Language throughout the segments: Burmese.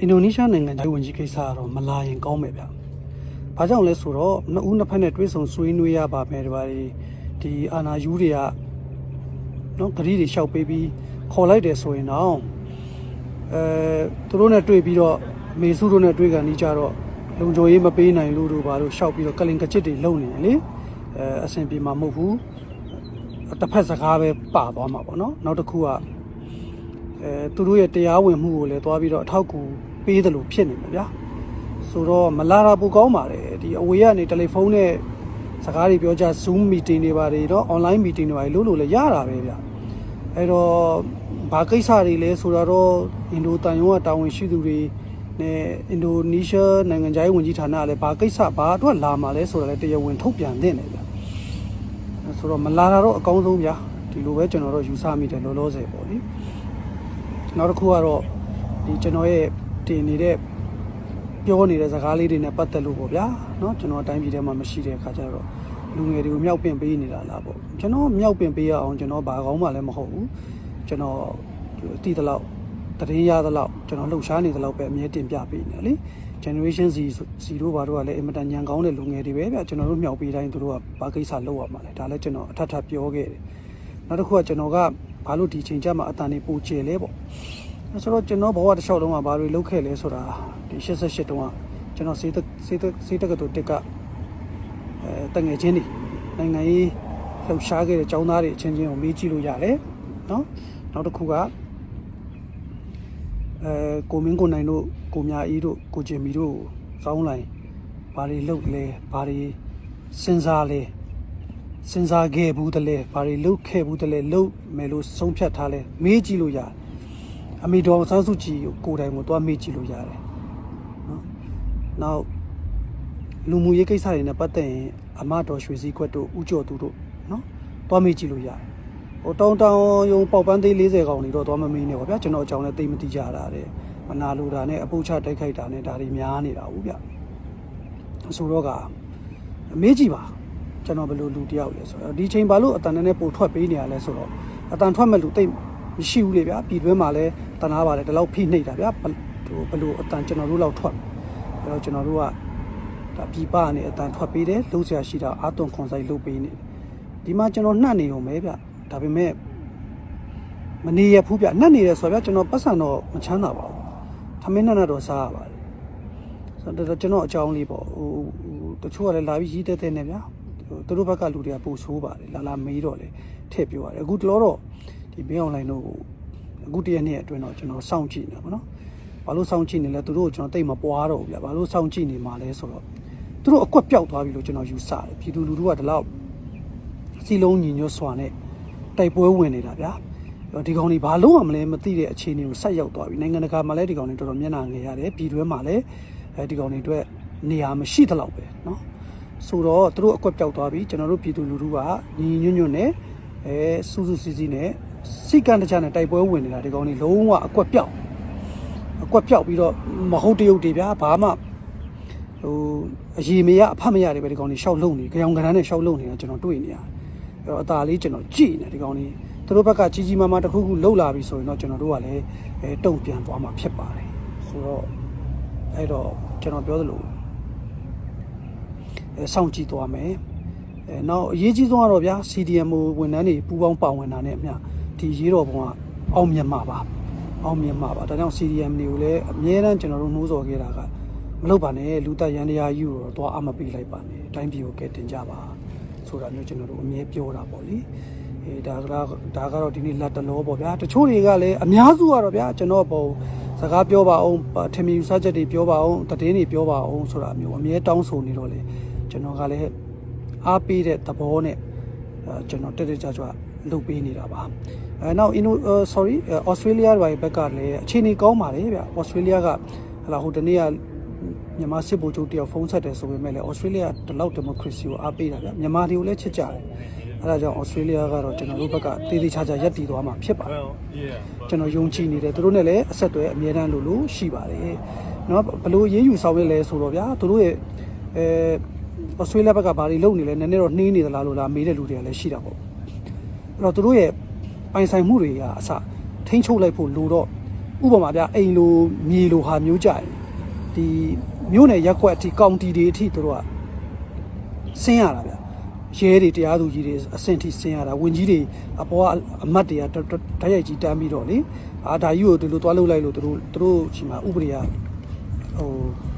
အင်ဒိုနီးရှားနိုင်ငံသားဝန်ကြီးကိစ္စကတော့မလာရင်ကောင်းမယ်ဗျ။ဘာကြောင့်လဲဆိုတော့နှစ်ဦးနှစ်ဖက်နဲ့တွဲဆုံဆွေးနွေးရပါမယ်ဒီပါဒီဒီအာနာယူတွေကနော်ဂရီတွေလျှောက်ပေးပြီးခေါ်လိုက်တယ်ဆိုရင်တော့အဲသူတို့နဲ့တွေ့ပြီးတော့မေစုတို့နဲ့တွေ့ကန်ကြီးကြတော့လုံခြုံရေးမပေးနိုင်လို့တို့ဘာလို့လျှောက်ပြီးတော့ကလင်ကချစ်တွေလုံနေတယ်လေအဲအဆင်ပြေမှာမဟုတ်ဘူးတစ်ဖက်စကားပဲပါသွားမှာပေါ့နော်နောက်တစ်ခုက အဲသူတို့ရဲ့တရားဝင်မှုကိုလည်းသွားပြီးတော့အထောက်အကူပေးတယ်လို့ဖြစ်နေမှာဗျာဆိုတော့မလာတာပိုကောင်းပါတယ်ဒီအဝေးကနေတယ်လီဖုန်းနဲ့စကားတွေပြောကြ Zoom meeting တွေပါတယ်တော့ online meeting တွေပါတယ်လို့လို့လည်းရတာပဲဗျာအဲ့တော့ဘာကိစ္စတွေလဲဆိုတော့အင်ဒိုတန်ယုံကတာဝန်ရှိသူတွေနဲ့အင်ဒိုနီးရှားနိုင်ငံခြားရေးဝန်ကြီးဌာနကလည်းဘာကိစ္စဘာအတွက်လာမှာလဲဆိုတာလည်းတရားဝင်ထုတ်ပြန်သင့်တယ်ဗျာဆိုတော့မလာတာတော့အကောင်းဆုံးဗျာဒီလိုပဲကျွန်တော်တို့ယူဆမိတယ်လောလောဆယ်ပေါ့လေ နောက်တစ်ခုကတော့ဒီကျွန်တော်ရဲ့တင်နေတဲ့ပြောနေတဲ့စကားလေးတွေနဲ့ပတ်သက်လို့ပေါ့ဗျာเนาะကျွန်တော်အတိုင်းပြည်ထဲမှာမရှိတဲ့အခါကျတော့လူငယ်တွေကိုမြောက်ပင်ပေးနေတာလားပေါ့ကျွန်တော်မြောက်ပင်ပေးရအောင်ကျွန်တော်ဘာကောင်းမှလည်းမဟုတ်ဘူးကျွန်တော်အတိတလောက်တရင်ရသလောက်ကျွန်တော်လှုပ်ရှားနေသလောက်ပဲအမြဲတင်ပြပေးနေလေ generation Z စီတို့ဘာတို့ကလည်းအင်မတန်ညံကောင်းတဲ့လူငယ်တွေပဲဗျကျွန်တော်တို့မြောက်ပေးတိုင်းသူတို့ကဘာကိစ္စလုပ်ရမှာလဲဒါလည်းကျွန်တော်အထက်ထပ်ပြောခဲ့တယ်နောက်တစ်ခုကကျွန်တော်က ဘာလို့ဒီချိန်ကျမှအတန်နေပိုကျဲလဲပေါ့ဆိုတော့ကျွန်တော်ဘဝတစ်လျှောက်လုံးကဘာတွေလုပ်ခဲ့လဲဆိုတာဒီ88တုန်းကကျွန်တော်စေးတစေးတစေးတကတူတက်ကအဲတငယ်ချင်းတွေနိုင်ငံရေးလှုပ်ရှားခဲ့တဲ့ចောင်းသားတွေအချင်းချင်းကိုမေးကြည့်လို့ရတယ်နော်နောက်တစ်ခုကအဲကိုမင်းကိုနိုင်တို့ကိုမြအေးတို့ကိုကျင်မီတို့စောင်းလိုက်ဘာတွေလုပ်လဲဘာတွေစဉ်းစားလဲ စဉ်းစားခဲ့ဘူးတလဲဘာတွေလုပ်ခဲ့ဘူးတလဲလုပ်မယ်လို့ဆုံးဖြတ်ထားလဲမေးကြည့်လို့ရတယ်အမေတော်ဆန်းစုကြည်ကိုကိုယ်တိုင်ကိုသွားမေ့ကြည့်လို့ရတယ်နော်နောက်လူမှုရေးကိစ္စတွေနဲ့ပတ်သက်ရင်အမတော်ရွှေစည်းခွက်တို့ဥကျော်သူတို့နော်သွားမေ့ကြည့်လို့ရတယ်ဟိုတောင်းတောင်းရုံပေါက်ပန်းသေး40ကောင်တွေတော့သွားမမေးနဲ့ပါဗျာကျွန်တော်အကြောင်းလည်းသိမသိကြတာတဲ့မနာလိုတာနဲ့အပုတ်ချတိုက်ခိုက်တာနဲ့ဒါတွေများနေတာဟုတ်ဗျဆိုတော့ကအမေးကြည့်ပါ ကျွန်တော်ဘယ်လိုလူတယောက်လဲဆိုတော့ဒီချိန်ဘာလို့အတန်နဲ့ပို့ထွက်ပေးနေရလဲဆိုတော့အတန်ထွက်မဲ့လူတိတ်မရှိဘူးလေဗျာပြည်တွင်းမှာလည်းတနာပါလေဒီလောက်ဖိနှိပ်တာဗျာဟိုဘယ်လိုအတန်ကျွန်တော်တို့လောက်ထွက်အဲ့တော့ကျွန်တော်တို့ကဒါပြည်ပကနေအတန်ထွက်ပေးတယ်လုံးဆရာရှိတာအာသွန်ခွန်ဆိုင်လုပ်ပေးနေတယ်ဒီမှာကျွန်တော်နှံ့နေုံပဲဗျဒါပေမဲ့မနေရဘူးဗျနှံ့နေတယ်ဆိုတော့ဗျကျွန်တော်ပတ်စံတော့မချမ်းသာပါဘူးထမင်းနဲ့တော့စားရပါတယ်ဆိုတော့ကျွန်တော်အကြောင်းလေးပေါ့ဟိုတချို့ကလည်းလာပြီးရေးတဲ့တဲ့နဲ့ဗျာဟို သူတို့ဘက်ကလူတွေကပို့ဆိုးပါတယ်လာလာမေးတော့လေထည့်ပြောရတယ်အခုတလောတော့ဒီဘေးအွန်လိုင်းတို့ကိုအခုတရက်နှစ်အတွင်းတော့ကျွန်တော်စောင့်ကြည့်နေပါတော့ဘာလို့စောင့်ကြည့်နေလဲသူတို့ကိုကျွန်တော်တိတ်မပွားတော့ဘူးဗျာဘာလို့စောင့်ကြည့်နေမှာလဲဆိုတော့သူတို့အကွက်ပြောက်သွားပြီလို့ကျွန်တော်ယူဆတယ်ပြည်သူလူထုကဒီလောက်စီလုံးညီညွတ်စွာနဲ့တိုက်ပွဲဝင်နေတာဗျာဒီကောင်တွေဘာလို့မှမလဲမသိတဲ့အခြေအနေကိုဆက်ရောက်သွားပြီနိုင်ငံတကာမှာလည်းဒီကောင်တွေတော်တော်မျက်နှာငယ်ရတယ်ပြည်တွင်းမှာလည်းအဲဒီကောင်တွေအတွက်နေရာမရှိသလောက်ပဲเนาะ ဆိုတော့သူတို့အကွက်ပြောက်သွားပြီကျွန်တော်တို့ပြည်သူလူထုကညီညီညွတ်ညွတ်နဲ့အဲစူးစူးစီးစီးနဲ့စိတ်ကံတခြားနဲ့တိုက်ပွဲဝင်နေတာဒီကောင်တွေလုံးဝအကွက်ပြောက်အကွက်ပြောက်ပြီးတော့မဟုတ်တရုတ်တွေဗျာဘာမှဟိုအရေးမရအဖတ်မရတယ်ပဲဒီကောင်တွေရှောက်လုံနေကြောင်ကရမ်းနဲ့ရှောက်လုံနေတာကျွန်တော်တွေ့နေရတယ်အဲ့တော့အသာလေးကျွန်တော်ကြည့်နေဒီကောင်တွေသူတို့ဘက်ကကြီးကြီးမားမားတစ်ခုခုလှုပ်လာပြီဆိုရင်တော့ကျွန်တော်တို့ကလည်းအဲတုံ့ပြန်သွားမှာဖြစ်ပါတယ်ဆိုတော့အဲ့တော့ကျွန်တော်ပြောသလိုအဲ စောင့်ကြည့်သွားမယ်အဲနောက်အရေးကြီးဆုံးကတော့ဗျာ CDMO ဝန်ထမ်းတွေပူးပေါင်းပါဝင်တာနဲ့အမျှဒီရေးတော်ပုံကအောင်မြင်မှာပါအောင်မြင်မှာပါဒါကြောင့် CDM တွေကိုလည်းအများအားကျွန်တော်တို့နှိုးဆော်ခဲ့တာကမလုပ်ပါနဲ့လူတက်ရန်တရားယူတော့သွားအမပေးလိုက်ပါနဲ့အတိုင်းပြည်ကိုကဲတင်ကြပါဆိုတာမျိုးကျွန်တော်တို့အမြဲပြောတာပေါ့လေအေးဒါကဒါကတော့ဒီနေ့လက်တလောပေါ့ဗျာတချို့တွေကလည်းအများစုကတော့ဗျာကျွန်တော်ပုံစကားပြောပါအောင်ထင်မြင်ယူဆချက်တွေပြောပါအောင်တည်င်းတွေပြောပါအောင်ဆိုတာမျိုးအမြဲတောင်းဆိုနေတော့လေ ကျွန်တော်ကလည်းအားပေးတဲ့သဘောနဲ့အဲကျွန်တော်တက်တက်ကြွကြွလုပ်ပေးနေတာပါအဲနောက် Indo sorry Australia ဘက်ကလည်းအခြေအနေကောင်းပါလေဗျ Australia ကဟလာဟိုတနေ့ကမြန်မာစစ်ဗိုလ်ချုပ်တယောက်ဖုန်းဆက်တယ်ဆိုပေမဲ့လည်း Australia တလောက် democracy ကိုအားပေးတာဗျမြန်မာတွေကိုလည်းချစ်ကြတယ်အဲဒါကြောင့် Australia ကတော့ကျွန်တော်တို့ဘက်ကတေးသေးချာချာရပ်တည်သွားမှာဖြစ်ပါတယ် Well, yeah. ကျွန်တော်ယုံကြည်နေတယ်သူတို့နဲ့လည်းအဆက်အသွယ်အမြဲတမ်းလို့လို့ရှိပါတယ်เนาะဘလို့ရေးယူဆောင်ရလဲဆိုတော့ဗျာသူတို့ရဲ့အဲ ဩစတြေးလျဘက်ကဘာတွေလုပ်နေလဲနည်းနည်းတော့နှေးနေသလားလို့လားမေးတဲ့လူတွေကလည်းရှိတာပေါ့အဲ့တော့သူတို့ရဲ့ပိုင်ဆိုင်မှုတွေကအစထိန်းချုပ်လိုက်ဖို့လိုတော့ဥပမာဗျအိမ်လိုမြေလိုဟာမျိုးကြရင်ဒီမြို့နယ်ရက်ကွက်အထိကောင်တီတွေအထိသူတို့ကဆင်းရတာဗျရဲတွေတရားသူကြီးတွေအဆင့်ထိဆင်းရတာဝင်ကြီးတွေအပေါ်ကအမတ်တွေကဓာတ်ရိုက်ကြီးတန်းပြီးတော့လေအာဒါကြီးကိုဒီလိုသွားလုပ်လိုက်လို့သူတို့သူတို့ရှိမှာဥပဒေကဟို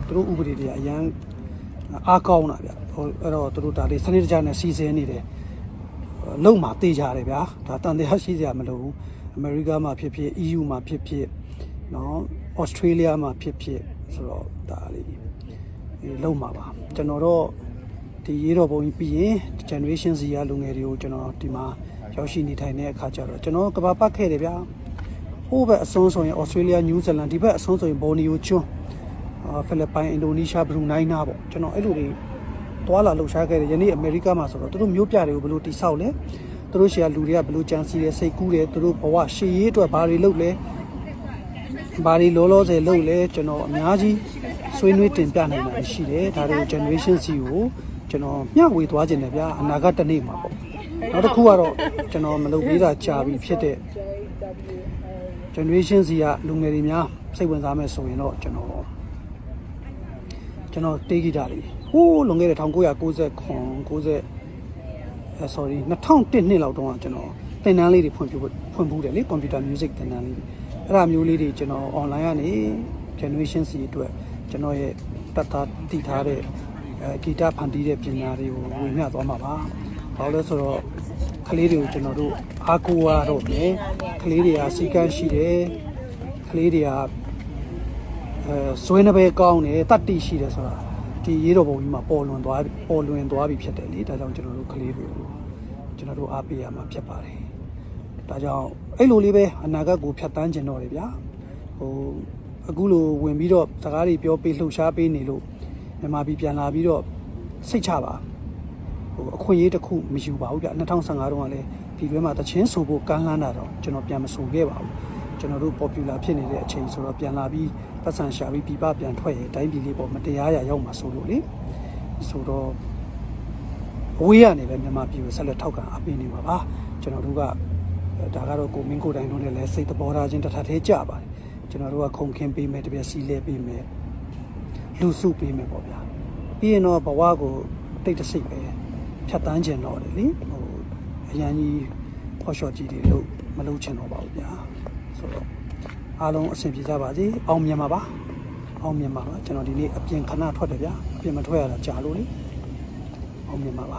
သူတို့ဥပဒေတွေကအရန် အားကောင်းတာဗျဟိုအဲ့တော့သူတို့ဒါလေးစနစ်တကျနဲ့စီစဉ်နေတယ်လုံမှာတေးကြတယ်ဗျာဒါတန်တရားရှိစရာမလိုဘူးအမေရိကမှာဖြစ်ဖြစ် EU မှာဖြစ်ဖြစ်နော်ဩစတြေးလျမှာဖြစ်ဖြစ်ဆိုတော့ဒါလေးဒီလုံမှာပါကျွန်တော်တော့ဒီရေတော်ပုံကြီးပြီးရင် generation Z ရလူငယ်တွေကိုကျွန်တော်ဒီမှာရောက်ရှိနေထိုင်တဲ့အခါကျတော့ကျွန်တော်ကဘာပတ်ခဲ့တယ်ဗျာဟိုဘက်အဆုံးဆိုရင်ဩစတြေးလျနယူးဇီလန်ဒီဘက်အဆုံးဆိုရင်ဘော်နီယိုကျွန်းအာ ဖိလစ်ပိုင်အင်ဒိုနီးရှားဘရူနိုင်းနာပေါ့ကျွန်တော်အဲ့လိုတွေသွာလာလှုပ်ရှားခဲ့တယ်ယနေ့အမေရိကမှာဆိုတော့သူတို့မျိုးပြတွေကိုဘယ်လိုတိဆောက်လဲသူတို့ရှေ့ကလူတွေကဘယ်လိုကြံစည်တယ်စိတ်ကူးတယ်သူတို့ဘဝရှေ့ရေးအတွက်ဘာတွေလုပ်လဲဘာတွေလောလောဆယ်လုပ်လဲကျွန်တော်အများကြီးဆွေးနွေးတင်ပြနိုင်တာရှိတယ်ဒါတွေကို generation C ကိုကျွန်တော်မျှဝေသွားခြင်းတယ်ဗျာအနာဂတ်တစ်နေ့မှာပေါ့နောက်တစ်ခုကတော့ကျွန်တော်မလုပ်သေးတာကြာပြီဖြစ်တဲ့ generation Z ကလူငယ်တွေများစိတ်ဝင်စားမယ်ဆိုရင်တော့ကျွန်တော် ကျွန်တော်တေးဂီတာလေးဟိုးလွန်ခဲ့တဲ့1990 90အဲ sorry 2001နှစ်လောက်တုန်းကကျွန်တော်သင်တန်းလေးတွေဖွင့်ပြဖွင့်ဖူးတယ်လေ computer music သင်တန်းလေးတွေအဲ့ဒါမျိုးလေးတွေကျွန်တော် online ကနေ generation C အတွက်ကျွန်တော်ရဲ့တတ်တာတည်ထားတဲ့အဲဂီတဖန်တီးတဲ့ပညာတွေကိုဝင်မြသွားမှာပါဘာလို့လဲဆိုတော့ကလေးတွေကိုကျွန်တော်တို့အားကိုးရတော့မယ်ကလေးတွေကစီကန်းရှိတယ်ကလေးတွေက အဲဇွဲနှပဲကောင်းတယ်တတ်တိရှိတယ်ဆိုတာဒီရေးတော်ပုံကြီးမှာပေါ်လွင်သွားပေါ်လွင်သွားပြီဖြစ်တယ်လေဒါကြောင့်ကျွန်တော်တို့ကလေးတွေကိုကျွန်တော်တို့အားပေးရမှာဖြစ်ပါတယ်ဒါကြောင့်အဲ့လိုလေးပဲအနာဂတ်ကိုဖြတ်တန်းကျင်တော့တယ်ဗျာဟိုအခုလိုဝင်ပြီးတော့စကားတွေပြောပေးလှုပ်ရှားပေးနေလို့မြန်မာပြည်ပြန်လာပြီးတော့စိတ်ချပါဟိုအခွင့်အရေးတစ်ခုမယူပါဘူးဗျ2015တုန်းကလည်းဒီဘက်မှာတချင်းဆိုဖို့ကမ်းလှမ်းတာတော့ကျွန်တော်ပြန်မဆိုခဲ့ပါဘူး ကျွန်တော်တို့ popular ဖြစ်နေတဲ့အချိန်ဆိုတော့ပြန်လာပြီးပတ်စံရှာပြီးပြပပြန်ထွက်ရင်တိုင်းပြည်လေးပေါ်မတရားရရောက်မှာဆိုလို့လေဆိုတော့ဝေးရနေပဲမြန်မာပြည်ကိုဆက်လက်ထောက်ခံအပေးနေမှာပါကျွန်တော်တို့ကအဲဒါကတော့ကိုမင်းကိုတိုင်တို့နဲ့လည်းစိတ်သဘောထားချင်းတစ်ထပ်သေးကြပါတယ်ကျွန်တော်တို့ကခုံခင်းပေးမယ်တပြက်စီလဲပေးမယ်လူစုပေးမယ်ပေါ့ဗျာပြီးရင်တော့ဘဝကိုတိတ်တဆိတ်ပဲဖြတ်တန်းကျင်တော့တယ်လေဟိုအရန်ကြီးဖော်ရှော့ကြီးတွေလို့မလုပ်ချင်တော့ပါဘူးဗျာ ဆိုတော့အားလုံးအဆင်ပြေကြပါစေအောင်မြင်ပါပါအောင်မြင်ပါပါကျွန်တော်ဒီနေ့အပြင်ခဏထွက်တယ်ဗျာအပြင်မထွက်ရတာကြာလို့လေအောင်မြင်ပါပါ